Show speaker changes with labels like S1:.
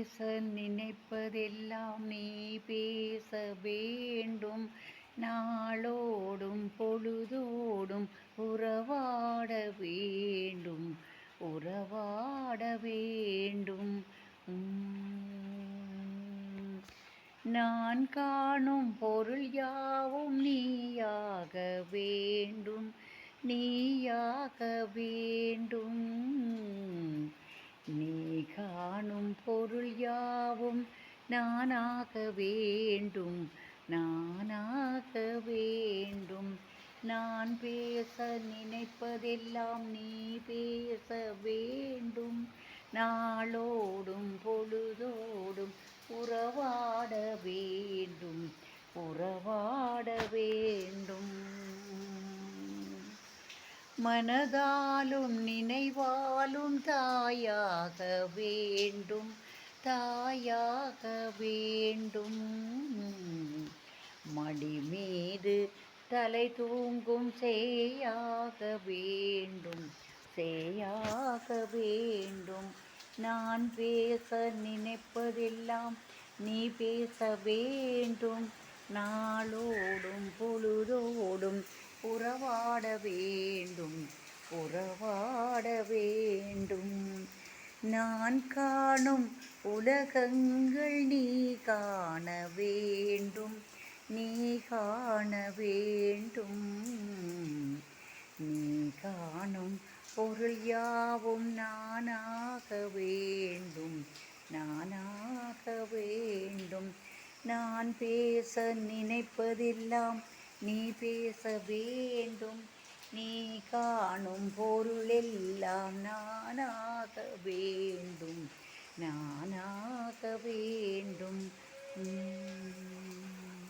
S1: பேச நினைப்பதெல்லாம் நீ பேச வேண்டும். நாளோடும் பொழுதோடும் உறவாட வேண்டும். உறவாட வேண்டும். நான் காணும் பொருள் யாவும் நீயாக வேண்டும். நீயாக வேண்டும் நீ காணும் பொருள் யாவும் நானாக வேண்டும் நானாக வேண்டும். நான் பேச நினைப்பதெல்லாம் நீ பேச வேண்டும். நாளோடும் பொழுதோடும் உறவாட வேண்டும் உறவாட வேண்டும். மனதாலும் நினைவாலும் தாயாக வேண்டும். தாயாக வேண்டும். மடி மீது தலை தூங்கும் சேயாக வேண்டும். சேயாக வேண்டும். நான் பேச நினைப்பதெல்லாம் நீ பேச வேண்டும். நாளோடும் பொழுதோடும் உறவாட வேண்டும். உறவாட வேண்டும். நான் காணும் உலகங்கள் நீ காண வேண்டும். நீ காண வேண்டும். நீ காணும் பொருள் யாவும் நானாக வேண்டும். நானாக வேண்டும். நான் பேச நினைப்பதெல்லாம் நீ பேச வேண்டும். நீ காணும் பொருளெல்லாம் நானாக வேண்டும் நானாக வேண்டும்